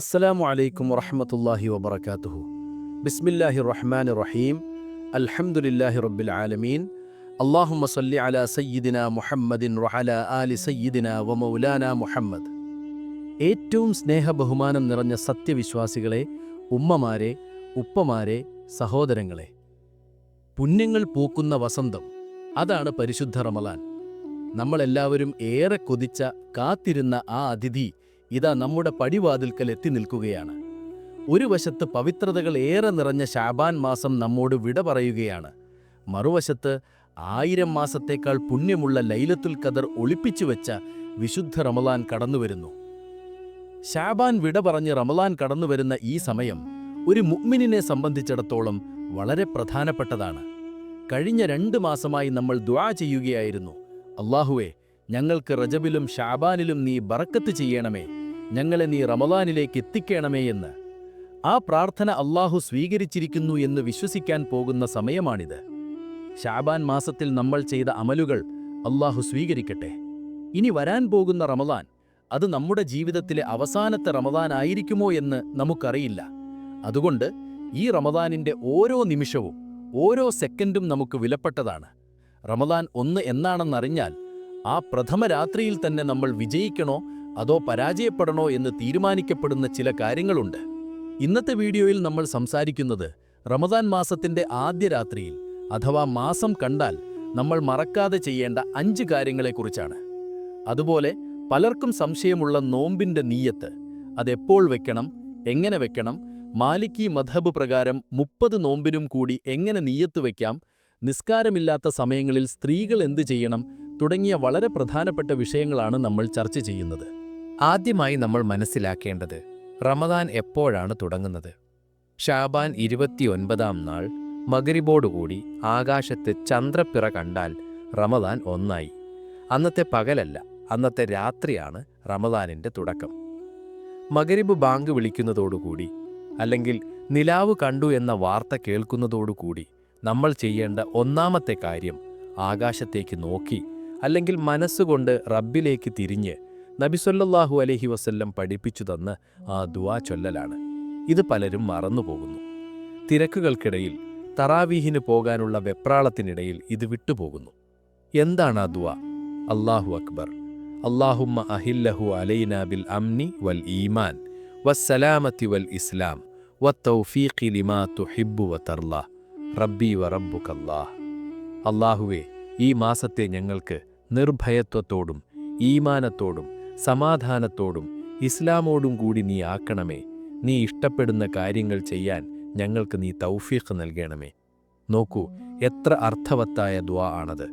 അസ്സലാമു അലൈക്കും വറഹമത്തല്ലാഹി വബർക്കാത്തുഹു ബിസ്മില്ലാഹി റഹ്മാൻ റഹീം അൽഹംദുലില്ലാഹി റബ്ബിൽ ആലമീൻ. അള്ളാഹുമ്മ സല്ലി അല സയ്യിദിന മുഹമ്മദിൻ റഹല ആലി സയ്യിദിന വമൗലാന മുഹമ്മദ്. ഏറ്റവും സ്നേഹബഹുമാനം നിറഞ്ഞ സത്യവിശ്വാസികളെ ഉമ്മമാരെ ഉപ്പമാരെ സഹോദരങ്ങളെ. പുണ്യങ്ങൾ പൂക്കുന്ന വസന്തം. അതാണ് പരിശുദ്ധ റമലാൻ നമ്മളെല്ലാവരും ഏറെ കൊതിച്ച കാത്തിരുന്ന ആ അതിഥി ഇതാ നമ്മുടെ പടിവാതിൽക്കൽ എത്തി നിൽക്കുകയാണ്. ഒരു വശത്ത് പവിത്രതകൾ ഏറെ നിറഞ്ഞ ശാബാൻ മാസം നമ്മോട് വിട പറയുകയാണ്. മറുവശത്ത് ആയിരം മാസത്തേക്കാൾ പുണ്യമുള്ള ലൈലത്തുൽ കദർ ഒളിപ്പിച്ചു വെച്ച വിശുദ്ധ റമലാൻ കടന്നുവരുന്നു. ഷാബാൻ വിട പറഞ്ഞ് റമലാൻ കടന്നുവരുന്ന ഈ സമയം ഒരു മുഗ്മിനെ സംബന്ധിച്ചിടത്തോളം വളരെ പ്രധാനപ്പെട്ടതാണ്. കഴിഞ്ഞ രണ്ട് മാസമായി നമ്മൾ ദ്വാ ചെയ്യുകയായിരുന്നു. അള്ളാഹുവേ ഞങ്ങൾക്ക് റജബിലും ഷാബാനിലും നീ ബറക്കത്ത് ചെയ്യണമേ. ഞങ്ങളെ നീ റമദാനിലേക്ക് എത്തിക്കണമേ എന്ന്. ആ പ്രാർത്ഥന അള്ളാഹു സ്വീകരിച്ചിരിക്കുന്നു എന്ന് വിശ്വസിക്കാൻ പോകുന്ന സമയമാണിത്. ഷാബാൻ മാസത്തിൽ നമ്മൾ ചെയ്ത അമലുകൾ അള്ളാഹു സ്വീകരിക്കട്ടെ. ഇനി വരാൻ പോകുന്ന റമദാൻ അത് നമ്മുടെ ജീവിതത്തിലെ അവസാനത്തെ റമദാൻ ആയിരിക്കുമോ എന്ന് നമുക്കറിയില്ല. അതുകൊണ്ട് ഈ റമദാനിന്റെ ഓരോ നിമിഷവും ഓരോ സെക്കൻഡും നമുക്ക് വിലപ്പെട്ടതാണ്. റമദാൻ ഒന്ന് എന്നാണെന്നറിഞ്ഞാൽ ആ പ്രഥമ രാത്രിയിൽ തന്നെ നമ്മൾ വിജയിക്കണോ അതോ പരാജയപ്പെടണോ എന്ന് തീരുമാനിക്കപ്പെടുന്ന ചില കാര്യങ്ങളുണ്ട്. ഇന്നത്തെ വീഡിയോയിൽ നമ്മൾ സംസാരിക്കുന്നത് റമദാൻ മാസത്തിന്റെ ആദ്യ രാത്രിയിൽ അഥവാ മാസം കണ്ടാൽ നമ്മൾ മറക്കാതെ ചെയ്യേണ്ട അഞ്ച് കാര്യങ്ങളെക്കുറിച്ചാണ്. അതുപോലെ പലർക്കും സംശയമുള്ള നോമ്പിന്റെ നീയത്ത് അതെപ്പോൾ വെക്കണം എങ്ങനെ വെക്കണം മാലിക്കി മധബ് പ്രകാരം മുപ്പത് നോമ്പിനും കൂടി എങ്ങനെ നീയത്ത് വയ്ക്കാം നിസ്കാരമില്ലാത്ത സമയങ്ങളിൽ സ്ത്രീകൾ എന്തു ചെയ്യണം തുടങ്ങിയ വളരെ പ്രധാനപ്പെട്ട വിഷയങ്ങളാണ് നമ്മൾ ചർച്ച ചെയ്യുന്നത്. ആദ്യമായി നമ്മൾ മനസ്സിലാക്കേണ്ടത് റമദാൻ എപ്പോഴാണ് തുടങ്ങുന്നത്? ഷാബാൻ ഇരുപത്തിയൊൻപതാം നാൾ മകരിബോടുകൂടി ആകാശത്ത് ചന്ദ്രപ്പിറ കണ്ടാൽ റമദാൻ ഒന്നായി. അന്നത്തെ പകലല്ല അന്നത്തെ രാത്രിയാണ് റമദാനിന്റെ തുടക്കം. മകരിബ് ബാങ്ക് വിളിക്കുന്നതോടുകൂടി അല്ലെങ്കിൽ നിലാവ് കണ്ടു എന്ന വാർത്ത കേൾക്കുന്നതോടുകൂടി നമ്മൾ ചെയ്യേണ്ട ഒന്നാമത്തെ കാര്യം ആകാശത്തേക്ക് നോക്കി അല്ലെങ്കിൽ മനസ്സുകൊണ്ട് റബ്ബിലേക്ക് തിരിഞ്ഞ് നബിസൊല്ലാഹു അലഹി വസ്ല്ലം പഠിപ്പിച്ചു തന്ന ആ ദുവാ ചൊല്ലലാണ്. ഇത് പലരും മറന്നുപോകുന്നു തിരക്കുകൾക്കിടയിൽ തറാവീഹിന് പോകാനുള്ള വെപ്രാളത്തിനിടയിൽ ഇത് വിട്ടുപോകുന്നു. എന്താണ് ആ ദുവാ? അള്ളാഹു അക്ബർ. അള്ളാഹുമ്മ അഹില്ലഹു അലൈന ബിൽ അംനി വൽ ഈമാൻ വസ്സലാമത്തി വൽ ഇസ്ലാം വത്തൗഫീഖി ലിമാ തുഹിബ്ബു വതർലാ റബ്ബി വ റബ്ബുക്കല്ലാഹ് അല്ലാഹുവേ ഈ മാസത്തെ ഞങ്ങൾക്ക് നിർഭയത്വത്തോടും ഈമാനത്തോടും സമാധാനത്തോടും ഇസ്ലാമോടും കൂടി നീ ആക്കണമേ. നീ ഇഷ്ടപ്പെടുന്ന കാര്യങ്ങൾ ചെയ്യാൻ ഞങ്ങൾക്ക് നീ തൗഫീഖ് നൽകണമേ. നോക്കൂ എത്ര അർത്ഥവത്തായ ദുആ ആണത്.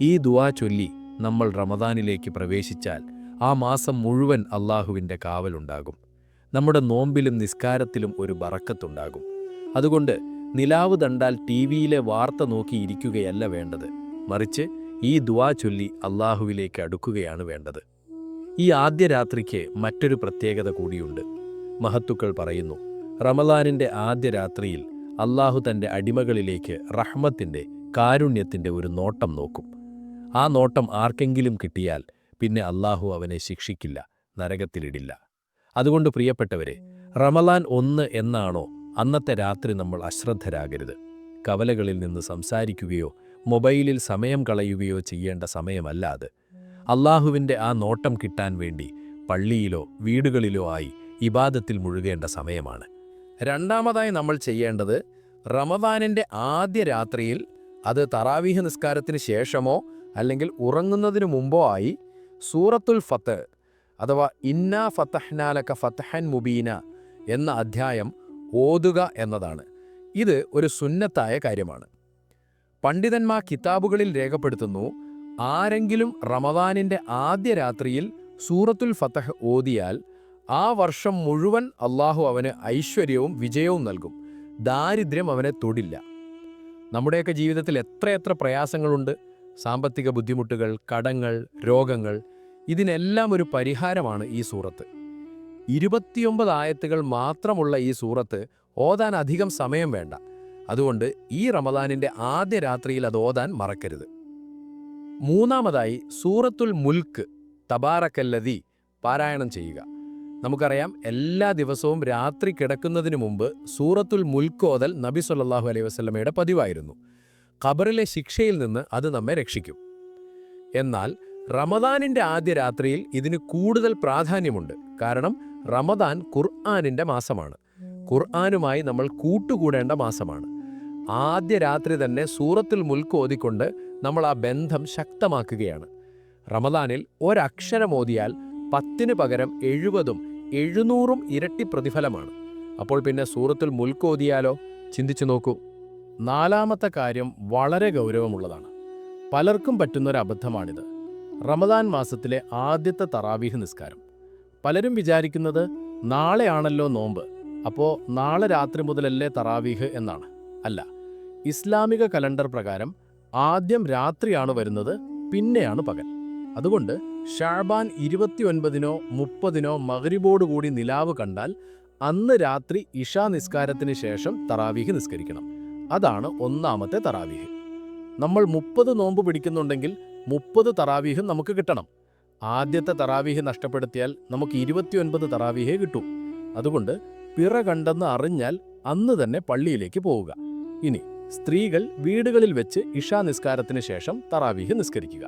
ഈ ദുആ ചൊല്ലി നമ്മൾ റമദാനിലേക്ക് പ്രവേശിച്ചാൽ ആ മാസം മുഴുവൻ അള്ളാഹുവിന്റെ കാവലുണ്ടാകും. നമ്മുടെ നോമ്പിലും നിസ്കാരത്തിലും ഒരു ബറക്കത്തുണ്ടാകും. അതുകൊണ്ട് നിലാവ് തണ്ടാൽ ടി വിയിലെ വാർത്ത നോക്കിയിരിക്കുകയല്ല വേണ്ടത്. മറിച്ച് ഈ ദ്വാ ചൊല്ലി അള്ളാഹുവിലേക്ക് അടുക്കുകയാണ് വേണ്ടത്. ഈ ആദ്യ രാത്രിക്ക് മറ്റൊരു പ്രത്യേകത കൂടിയുണ്ട്. മഹത്തുക്കൾ പറയുന്നു റമലാനിന്റെ ആദ്യ രാത്രിയിൽ അള്ളാഹു തന്റെ അടിമകളിലേക്ക് റഹ്മത്തിന്റെ കാരുണ്യത്തിന്റെ ഒരു നോട്ടം നോക്കും. ആ നോട്ടം ആർക്കെങ്കിലും കിട്ടിയാൽ പിന്നെ അള്ളാഹു അവനെ ശിക്ഷിക്കില്ല നരകത്തിലിടില്ല. അതുകൊണ്ട് പ്രിയപ്പെട്ടവരെ റമലാൻ ഒന്ന് എന്നാണോ അന്നത്തെ രാത്രി നമ്മൾ അശ്രദ്ധരാകരുത്. കവലകളിൽ നിന്ന് സംസാരിക്കുകയോ മൊബൈലിൽ സമയം കളയുകയോ ചെയ്യേണ്ട സമയമല്ല അത്. അള്ളാഹുവിന്റെ ആ നോട്ടം കിട്ടാൻ വേണ്ടി പള്ളിയിലോ വീടുകളിലോ ആയി ഇബാദത്തിൽ മുഴുകേണ്ട സമയമാണ്. രണ്ടാമതായി നമ്മൾ ചെയ്യേണ്ടത് റമദാനിന്റെ ആദ്യ രാത്രിയിൽ അത് തറാവീഹ് നിസ്കാരത്തിന് ശേഷമോ അല്ലെങ്കിൽ ഉറങ്ങുന്നതിന് മുമ്പോ ആയി സൂറത്തുൽ ഫത്ത് അഥവാ ഇന്നാ ഫത്തഹ്നാലക്ക ഫത്തഹൻ മുബീന എന്ന അധ്യായം ഓതുക എന്നതാണ്. ഇത് ഒരു സുന്നത്തായ കാര്യമാണ്. പണ്ഡിതന്മാർ കിതാബുകളിൽ രേഖപ്പെടുത്തുന്നു ആരെങ്കിലും റമദാനിന്റെ ആദ്യ രാത്രിയിൽ സൂറത്തുൽ ഫത്തഹ് ഓതിയാൽ ആ വർഷം മുഴുവൻ അള്ളാഹു അവന് ഐശ്വര്യവും വിജയവും നൽകും. ദാരിദ്ര്യം അവനെ തൊടില്ല. നമ്മുടെയൊക്കെ ജീവിതത്തിൽ എത്രയെത്ര പ്രയാസങ്ങളുണ്ട്. സാമ്പത്തിക ബുദ്ധിമുട്ടുകൾ കടങ്ങൾ രോഗങ്ങൾ ഇതിനെല്ലാം ഒരു പരിഹാരമാണ് ഈ സൂറത്ത്. ഇരുപത്തിയൊമ്പത് ആയത്തുകൾ മാത്രമുള്ള ഈ സൂറത്ത് ഓതാൻ അധികം സമയം വേണ്ട. അതുകൊണ്ട് ഈ റമദാനിന്റെ ആദ്യ രാത്രിയിൽ അത് ഓതാൻ മറക്കരുത്. മൂന്നാമതായി സൂറത്തുൽ മുൽക്ക് തബാറക്കല്ലതി പാരായണം ചെയ്യുക. നമുക്കറിയാം എല്ലാ ദിവസവും രാത്രി കിടക്കുന്നതിന് മുമ്പ് സൂറത്തുൽ മുൽക്ക് ഓതൽ നബി സല്ലല്ലാഹു അലൈഹി വസ്ലമയുടെ പതിവായിരുന്നു. ഖബറിലെ ശിക്ഷയിൽ നിന്ന് അത് നമ്മെ രക്ഷിക്കും. എന്നാൽ റമദാനിന്റെ ആദ്യ രാത്രിയിൽ ഇതിന് കൂടുതൽ പ്രാധാന്യമുണ്ട്. കാരണം റമദാൻ ഖുർആാനിന്റെ മാസമാണ്. ഖുർആാനുമായി നമ്മൾ കൂട്ടുകൂടേണ്ട മാസമാണ്. ആദ്യ രാത്രി തന്നെ സൂറത്തുൽ മുൽക്ക് ഓതിക്കൊണ്ട് നമ്മൾ ആ ബന്ധം ശക്തമാക്കുകയാണ്. റമദാനിൽ ഒരക്ഷരം ഓതിയാൽ പത്തിന് പകരം എഴുപതും എഴുന്നൂറും ഇരട്ടി പ്രതിഫലമാണ്. അപ്പോൾ പിന്നെ സൂറത്തിൽ മുൽക്ക് ഓതിയാലോ? ചിന്തിച്ചു നോക്കൂ. നാലാമത്തെ കാര്യം വളരെ ഗൗരവമുള്ളതാണ്. പലർക്കും പറ്റുന്നൊരു അബദ്ധമാണിത്. റമദാൻ മാസത്തിലെ ആദ്യത്തെ തറാവീഹ് നിസ്കാരം. പലരും വിചാരിക്കുന്നത് നാളെയാണല്ലോ നോമ്പ് അപ്പോൾ നാളെ രാത്രി മുതലല്ലേ തറാവീഹ് എന്നാണ്. അല്ല ഇസ്ലാമിക കലണ്ടർ പ്രകാരം ആദ്യം രാത്രിയാണ് വരുന്നത് പിന്നെയാണ് പകൽ. അതുകൊണ്ട് ഷാബാൻ ഇരുപത്തിയൊൻപതിനോ മുപ്പതിനോ മകരിബോടുകൂടി നിലാവ് കണ്ടാൽ അന്ന് രാത്രി ഇഷാ നിസ്കാരത്തിന് ശേഷം തറാവീഹ് നിസ്കരിക്കണം. അതാണ് ഒന്നാമത്തെ തറാവീഹ്. നമ്മൾ മുപ്പത് നോമ്പ് പിടിക്കുന്നുണ്ടെങ്കിൽ മുപ്പത് തറാവീഹും നമുക്ക് കിട്ടണം. ആദ്യത്തെ തറാവീഹ് നഷ്ടപ്പെടുത്തിയാൽ നമുക്ക് ഇരുപത്തിയൊൻപത് തറാവീഹേ കിട്ടൂ. അതുകൊണ്ട് പിറ കണ്ടെന്ന് അറിഞ്ഞാൽ അന്ന് തന്നെ പള്ളിയിലേക്ക് പോവുക. ഇനി സ്ത്രീകൾ വീടുകളിൽ വെച്ച് ഇഷാ നിസ്കാരത്തിന് ശേഷം തറാവീഹ് നിസ്കരിക്കുക.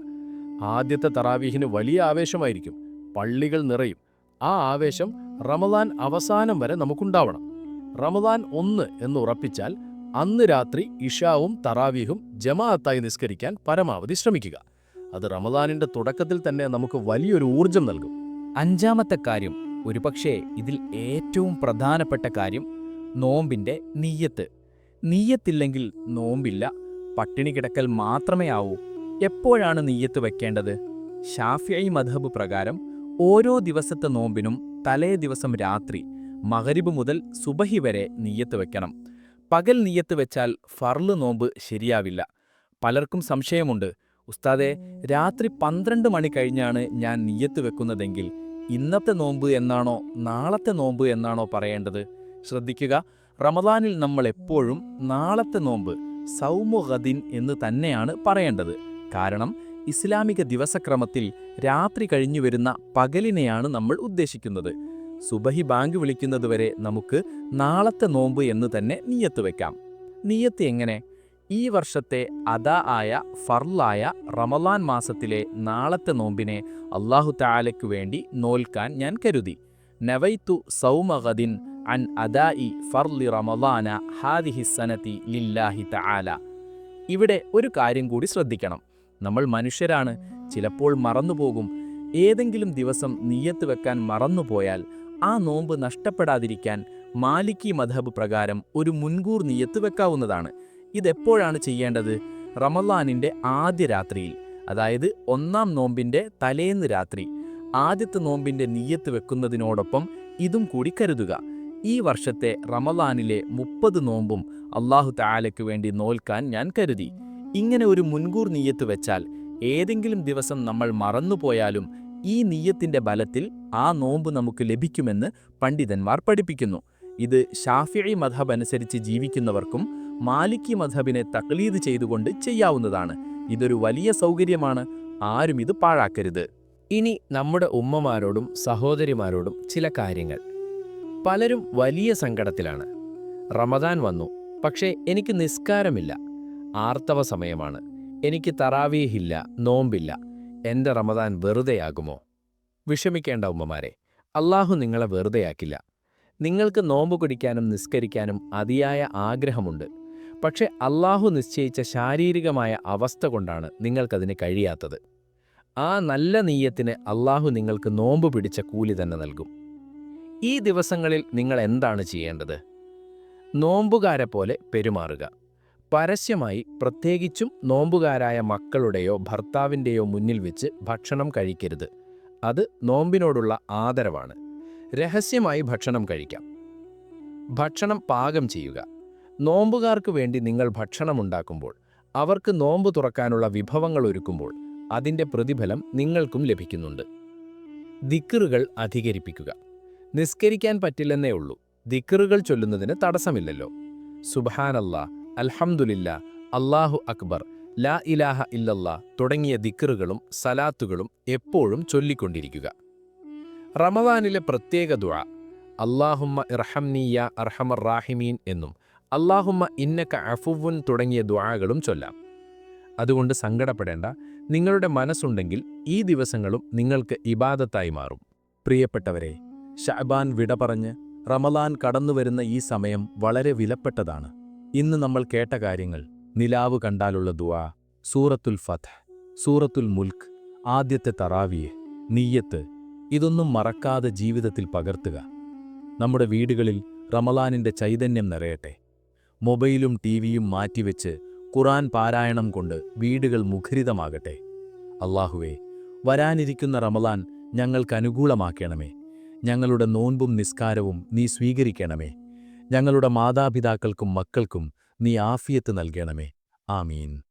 ആദ്യത്തെ തറാവീഹിന് വലിയ ആവേശമായിരിക്കും. പള്ളികൾ നിറയും. ആ ആവേശം റമദാൻ അവസാനം വരെ നമുക്കുണ്ടാവണം. റമദാൻ ഒന്ന് എന്ന് ഉറപ്പിച്ചാൽ അന്ന് രാത്രി ഇഷാവും തറാവീഹും ജമാഅത്തായി നിസ്കരിക്കാൻ പരമാവധി ശ്രമിക്കുക. അത് റമദാനിന്റെ തുടക്കത്തിൽ തന്നെ നമുക്ക് വലിയൊരു ഊർജം നൽകും. അഞ്ചാമത്തെ കാര്യം ഒരുപക്ഷേ ഇതിൽ ഏറ്റവും പ്രധാനപ്പെട്ട കാര്യം നോമ്പിന്റെ നീയത്ത്. നീയത്തില്ലെങ്കിൽ നോമ്പില്ല. പട്ടിണി കിടക്കൽ മാത്രമേ ആവൂ. എപ്പോഴാണ് നീയത്ത് വെക്കേണ്ടത്? ഷാഫിഐ മധബ് പ്രകാരം ഓരോ ദിവസത്തെ നോമ്പിനും തലേ ദിവസം രാത്രി മകരിബ് മുതൽ സുബഹി വരെ നീയത്ത് വെക്കണം. പകൽ നീയത്ത് വെച്ചാൽ ഫർൾ നോമ്പ് ശരിയാവില്ല. പലർക്കും സംശയമുണ്ട്. ഉസ്താദെ രാത്രി പന്ത്രണ്ട് മണി കഴിഞ്ഞാണ് ഞാൻ നീയത്ത് വെക്കുന്നതെങ്കിൽ ഇന്നത്തെ നോമ്പ് എന്നാണോ നാളത്തെ നോമ്പ് എന്നാണോ പറയേണ്ടത്? ശ്രദ്ധിക്കുക. റമദാനിൽ നമ്മൾ എപ്പോഴും നാളത്തെ നോമ്പ് സൗമുഹദിൻ എന്ന് തന്നെയാണ് പറയേണ്ടത്. കാരണം ഇസ്ലാമിക ദിവസക്രമത്തിൽ രാത്രി കഴിഞ്ഞു വരുന്ന പകലിനെയാണ് നമ്മൾ ഉദ്ദേശിക്കുന്നത്. സുബഹി ബാങ്ക് വിളിക്കുന്നതുവരെ നമുക്ക് നാളത്തെ നോമ്പ് എന്ന് തന്നെ നീയത്ത് വയ്ക്കാം നീയത്ത് എങ്ങനെ? ഈ വർഷത്തെ അദാ ആയ ഫർലായ റമലാൻ മാസത്തിലെ നാളത്തെ നോമ്പിനെ അള്ളാഹു താലയ്ക്കു വേണ്ടി നോൽക്കാൻ ഞാൻ കരുതി. നവൈത്തു സൗമഗദിൻ അൻ അദാഇ ഫർലി റമദാന ഹാദിഹി സനതി ലില്ലാഹി തആല. ഇവിടെ ഒരു കാര്യം കൂടി ശ്രദ്ധിക്കണം. നമ്മൾ മനുഷ്യരാണ് ചിലപ്പോൾ മറന്നുപോകും. ഏതെങ്കിലും ദിവസം നീയത്ത് വെക്കാൻ മറന്നുപോയാൽ ആ നോമ്പ് നഷ്ടപ്പെടാതിരിക്കാൻ മാലിക്കി മധബ് പ്രകാരം ഒരു മുൻകൂർ നീയത്ത് വെക്കാവുന്നതാണ്. ഇതെപ്പോഴാണ് ചെയ്യേണ്ടത്? റമലാനിന്റെ ആദ്യ രാത്രിയിൽ അതായത് ഒന്നാം നോമ്പിന്റെ തലേന്ന് രാത്രി. ആദ്യത്തെ നോമ്പിന്റെ നീയത്ത് വെക്കുന്നതിനോടൊപ്പം ഇതും കൂടി കരുതുക. ഈ വർഷത്തെ റമലാനിലെ മുപ്പത് നോമ്പും അള്ളാഹു താലയ്ക്ക് വേണ്ടി നോൽക്കാൻ ഞാൻ കരുതി. ഇങ്ങനെ ഒരു മുൻകൂർ നീയത്ത് വെച്ചാൽ ഏതെങ്കിലും ദിവസം നമ്മൾ മറന്നുപോയാലും ഈ നീയത്തിന്റെ ബലത്തിൽ ആ നോമ്പ് നമുക്ക് ലഭിക്കുമെന്ന് പണ്ഡിതന്മാർ പഠിപ്പിക്കുന്നു. ഇത് ഷാഫിഴി മധബ് അനുസരിച്ച് ജീവിക്കുന്നവർക്കും മാലിക്കി മധബിനെ തക്ലീദ് ചെയ്തുകൊണ്ട് ചെയ്യാവുന്നതാണ്. ഇതൊരു വലിയ സൗകര്യമാണ്. ആരും ഇത് പാഴാക്കരുത്. ഇനി നമ്മുടെ ഉമ്മമാരോടും സഹോദരിമാരോടും ചില കാര്യങ്ങൾ. പലരും വലിയ സങ്കടത്തിലാണ്. റമദാൻ വന്നു പക്ഷേ എനിക്ക് നിസ്കാരമില്ല. ആർത്തവ സമയമാണ്. എനിക്ക് തറാവീഹില്ല നോമ്പില്ല. എന്റെ റമദാൻ വെറുതെയാകുമോ? വിഷമിക്കേണ്ട ഉമ്മമാരെ അള്ളാഹു നിങ്ങളെ വെറുതെയാക്കില്ല. നിങ്ങൾക്ക് നോമ്പ് കുടിക്കാനും നിസ്കരിക്കാനും അതിയായ ആഗ്രഹമുണ്ട്. പക്ഷെ അള്ളാഹു നിശ്ചയിച്ച ശാരീരികമായ അവസ്ഥ കൊണ്ടാണ് നിങ്ങൾക്കതിന് കഴിയാത്തത്. ആ നല്ല നീയത്തിന് അള്ളാഹു നിങ്ങൾക്ക് നോമ്പ് പിടിച്ച കൂലി തന്നെ നൽകും. ഈ ദിവസങ്ങളിൽ നിങ്ങൾ എന്താണ് ചെയ്യേണ്ടത്? നോമ്പുകാരെ പോലെ പെരുമാറുക. പരസ്യമായി പ്രത്യേകിച്ചും നോമ്പുകാരായ മക്കളുടെയോ ഭർത്താവിന്റെയോ മുന്നിൽ വെച്ച് ഭക്ഷണം കഴിക്കരുത്. അത് നോമ്പിനോടുള്ള ആദരവാണ്. രഹസ്യമായി ഭക്ഷണം കഴിക്കാം. ഭക്ഷണം പാകം ചെയ്യുക. നോമ്പുകാർക്ക് വേണ്ടി നിങ്ങൾ ഭക്ഷണം ഉണ്ടാക്കുമ്പോൾ അവർക്ക് നോമ്പ് തുറക്കാനുള്ള വിഭവങ്ങൾ ഒരുക്കുമ്പോൾ അതിന്റെ പ്രതിഫലം നിങ്ങൾക്കും ലഭിക്കുന്നുണ്ട്. ദിക്കറുകൾ അധികരിപ്പിക്കുക. നിസ്കരിക്കാൻ പറ്റില്ലെന്നേ ഉള്ളൂ. ദിക്കറുകൾ ചൊല്ലുന്നതിന് തടസ്സമില്ലല്ലോ. സുബഹാനല്ലാ അൽഹംദുലില്ല അള്ളാഹു അക്ബർ ലാ ഇലാഹ ഇല്ലല്ലാ തുടങ്ങിയ ദിക്കറുകളും സലാത്തുകളും എപ്പോഴും ചൊല്ലിക്കൊണ്ടിരിക്കുക. റമവാനിലെ പ്രത്യേക ദുഴ അള്ളാഹുമ്മ ഇർഹംനിയ അർഹമർ റാഹിമീൻ എന്നും അള്ളാഹുമ്മ ഇന്നക്ക അഫുവുൻ തുടങ്ങിയ ദുഴകളും ചൊല്ലാം. അതുകൊണ്ട് സങ്കടപ്പെടേണ്ട നിങ്ങളുടെ മനസ്സുണ്ടെങ്കിൽ ഈ ദിവസങ്ങളും നിങ്ങൾക്ക് ഇബാദത്തായി മാറും. പ്രിയപ്പെട്ടവരെ ഷഅബാൻ വിട പറഞ്ഞ് റമലാൻ കടന്നുവരുന്ന ഈ സമയം വളരെ വിലപ്പെട്ടതാണ്. ഇന്ന് നമ്മൾ കേട്ട കാര്യങ്ങൾ നിലാവ് കണ്ടാലുള്ള ദുആ സൂറത്തുൽ ഫത്ത് സൂറത്തുൽ മുൽക്ക് ആദ്യത്തെ തറാവിയെ നീയത്ത് ഇതൊന്നും മറക്കാതെ ജീവിതത്തിൽ പകർത്തുക. നമ്മുടെ വീടുകളിൽ റമലാനിന്റെ ചൈതന്യം നിറയട്ടെ. മൊബൈലും ടിവിയും മാറ്റിവെച്ച് ഖുറാൻ പാരായണം കൊണ്ട് വീടുകൾ മുഖരിതമാകട്ടെ. അള്ളാഹുവേ വരാനിരിക്കുന്ന റമലാൻ ഞങ്ങൾക്ക് അനുകൂലമാക്കണമേ. ഞങ്ങളുടെ നോൻപും നിസ്കാരവും നീ സ്വീകരിക്കണമേ. ഞങ്ങളുടെ മാതാപിതാക്കൾക്കും മക്കൾക്കും നീ ആഫിയത്ത് നൽകണമേ. ആമീൻ.